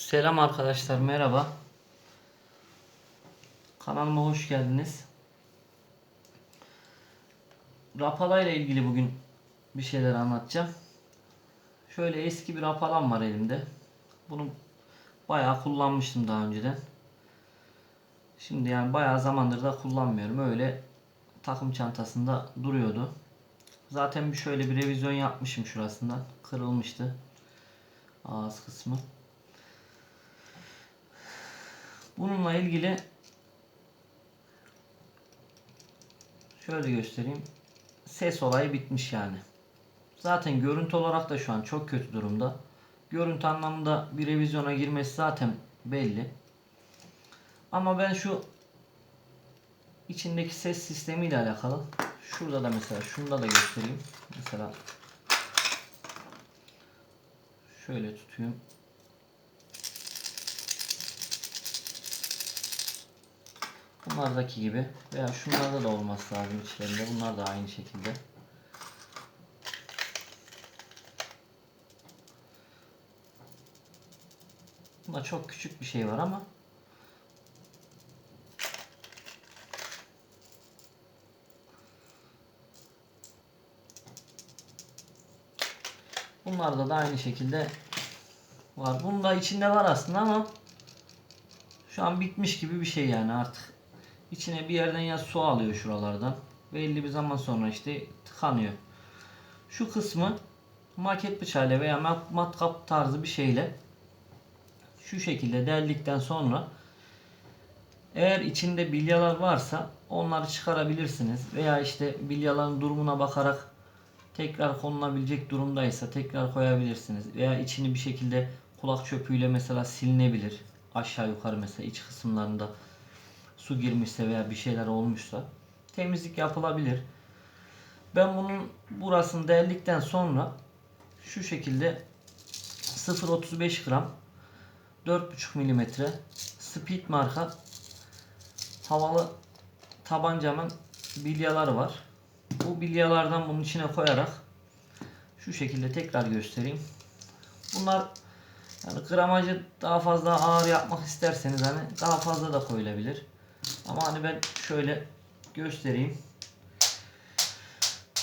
Selam arkadaşlar merhaba. Kanalıma hoş geldiniz. Rapala ile ilgili bugün bir şeyler anlatacağım. Şöyle eski bir rapalam var elimde. Bunu bayağı kullanmıştım daha önceden. Şimdi yani bayağı zamandır da kullanmıyorum. Öyle takım çantasında duruyordu. Zaten bir şöyle bir revizyon yapmışım şurasından. Kırılmıştı. Ağız kısmı. Bununla ilgili şöyle göstereyim. Ses olayı bitmiş yani. Zaten görüntü olarak da şu an çok kötü durumda. Görüntü anlamında bir revizyona girmesi zaten belli. Ama ben şu içindeki ses sistemiyle alakalı şurada da mesela şunda da göstereyim. Mesela şöyle tutayım. Bunlardaki gibi veya şunlarda da olması lazım içlerinde. Bunlar da aynı şekilde. Bunda çok küçük bir şey var ama Bunlarda da aynı şekilde var. Bunun da içinde var aslında ama şu an bitmiş gibi bir şey yani artık. İçine bir yerden ya su alıyor şuralardan. Belli bir zaman sonra işte tıkanıyor. Şu kısmı maket bıçağıyla veya mat- matkap tarzı bir şeyle şu şekilde deldikten sonra eğer içinde bilyalar varsa onları çıkarabilirsiniz. Veya işte bilyaların durumuna bakarak tekrar konulabilecek durumdaysa tekrar koyabilirsiniz. Veya içini bir şekilde kulak çöpüyle mesela silinebilir. Aşağı yukarı mesela iç kısımlarında su girmişse veya bir şeyler olmuşsa temizlik yapılabilir. Ben bunun burasını deldikten sonra şu şekilde 0.35 gram 4.5 milimetre Speed marka havalı tabancamın bilyaları var. Bu bilyalardan bunun içine koyarak şu şekilde tekrar göstereyim. Bunlar yani gramajı daha fazla ağır yapmak isterseniz hani daha fazla da koyulabilir. Ama hani ben şöyle göstereyim.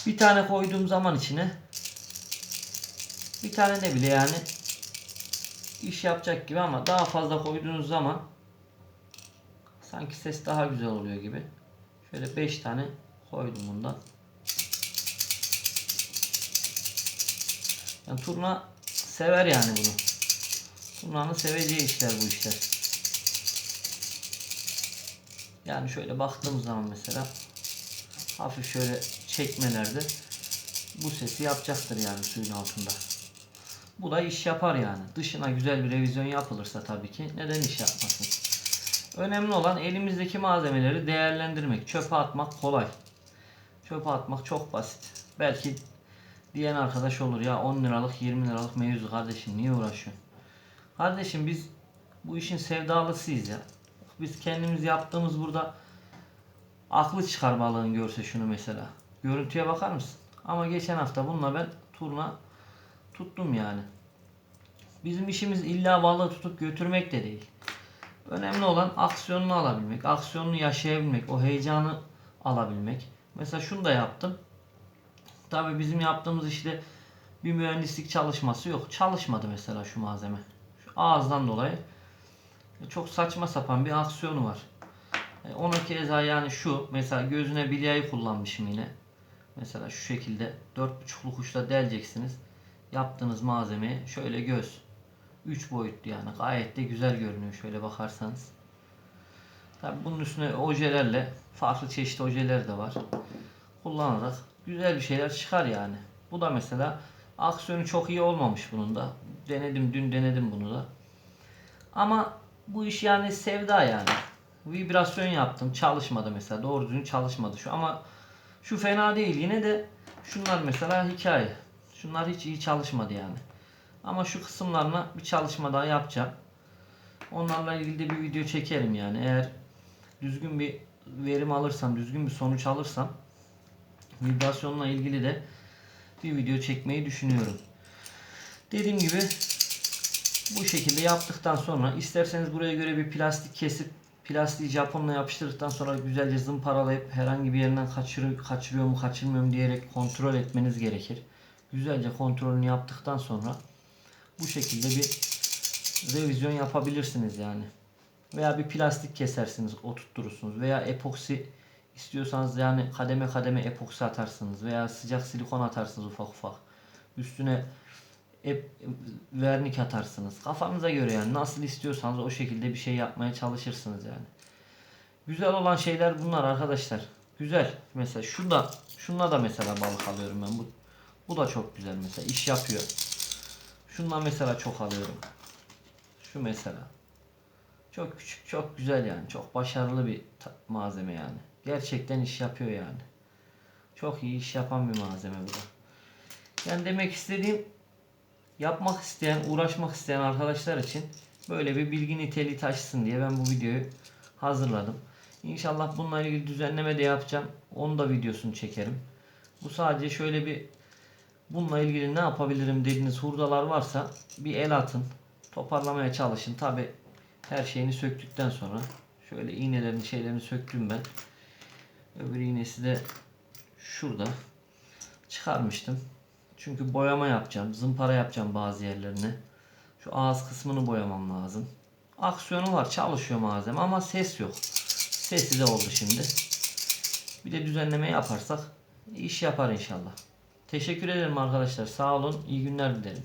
Bir tane koyduğum zaman içine bir tane ne bile yani iş yapacak gibi ama daha fazla koyduğunuz zaman sanki ses daha güzel oluyor gibi. Şöyle 5 tane koydum bundan. Yani turna sever yani bunu. Turnanın seveceği işler bu işler. Yani şöyle baktığımız zaman mesela hafif şöyle çekmelerde bu sesi yapacaktır yani suyun altında. Bu da iş yapar yani. Dışına güzel bir revizyon yapılırsa tabii ki neden iş yapmasın? Önemli olan elimizdeki malzemeleri değerlendirmek. Çöpe atmak kolay. Çöpe atmak çok basit. Belki diyen arkadaş olur ya 10 liralık 20 liralık mevzu kardeşim niye uğraşıyorsun? Kardeşim biz bu işin sevdalısıyız ya. Biz kendimiz yaptığımız burada aklı çıkar balığın görse şunu mesela. Görüntüye bakar mısın? Ama geçen hafta bununla ben turna tuttum yani. Bizim işimiz illa balığı tutup götürmek de değil. Önemli olan aksiyonunu alabilmek, aksiyonunu yaşayabilmek, o heyecanı alabilmek. Mesela şunu da yaptım. Tabii bizim yaptığımız işte bir mühendislik çalışması yok. Çalışmadı mesela şu malzeme. Şu ağızdan dolayı çok saçma sapan bir aksiyonu var. E, ona keza yani şu mesela gözüne bilyayı kullanmışım yine. Mesela şu şekilde 4.5'luk uçla deleceksiniz. Yaptığınız malzemeyi şöyle göz. 3 boyutlu yani gayet de güzel görünüyor şöyle bakarsanız. Tabi bunun üstüne ojelerle farklı çeşit ojeler de var. Kullanarak güzel bir şeyler çıkar yani. Bu da mesela aksiyonu çok iyi olmamış bunun da. Denedim dün denedim bunu da. Ama bu iş yani sevda yani. Vibrasyon yaptım çalışmadı mesela doğru düzgün çalışmadı şu ama şu fena değil yine de şunlar mesela hikaye. Şunlar hiç iyi çalışmadı yani. Ama şu kısımlarına bir çalışma daha yapacağım. Onlarla ilgili de bir video çekerim yani. Eğer düzgün bir verim alırsam, düzgün bir sonuç alırsam vibrasyonla ilgili de bir video çekmeyi düşünüyorum. Dediğim gibi Bu şekilde yaptıktan sonra isterseniz buraya göre bir plastik kesip plastiği Japonla yapıştırdıktan sonra güzelce zımparalayıp herhangi bir yerinden kaçırıyor, kaçırıyor mu kaçırmıyor mu diyerek kontrol etmeniz gerekir. Güzelce kontrolünü yaptıktan sonra bu şekilde bir revizyon yapabilirsiniz yani. Veya bir plastik kesersiniz, oturturursunuz veya epoksi istiyorsanız yani kademe kademe epoksi atarsınız veya sıcak silikon atarsınız ufak ufak. Üstüne ep, vernik atarsınız. Kafanıza göre yani nasıl istiyorsanız o şekilde bir şey yapmaya çalışırsınız yani. Güzel olan şeyler bunlar arkadaşlar. Güzel. Mesela şurada şunla da mesela balık alıyorum ben. Bu bu da çok güzel mesela iş yapıyor. Şundan mesela çok alıyorum. Şu mesela. Çok küçük, çok güzel yani. Çok başarılı bir malzeme yani. Gerçekten iş yapıyor yani. Çok iyi iş yapan bir malzeme bu da. Yani demek istediğim yapmak isteyen, uğraşmak isteyen arkadaşlar için böyle bir bilgi niteliği taşısın diye ben bu videoyu hazırladım. İnşallah bununla ilgili düzenleme de yapacağım. Onu da videosunu çekerim. Bu sadece şöyle bir bununla ilgili ne yapabilirim dediğiniz hurdalar varsa bir el atın. Toparlamaya çalışın. Tabi her şeyini söktükten sonra şöyle iğnelerini şeylerini söktüm ben. Öbür iğnesi de şurada çıkarmıştım. Çünkü boyama yapacağım. Zımpara yapacağım bazı yerlerine. Şu ağız kısmını boyamam lazım. Aksiyonu var. Çalışıyor malzeme ama ses yok. Sesi de oldu şimdi. Bir de düzenleme yaparsak iş yapar inşallah. Teşekkür ederim arkadaşlar. Sağ olun. İyi günler dilerim.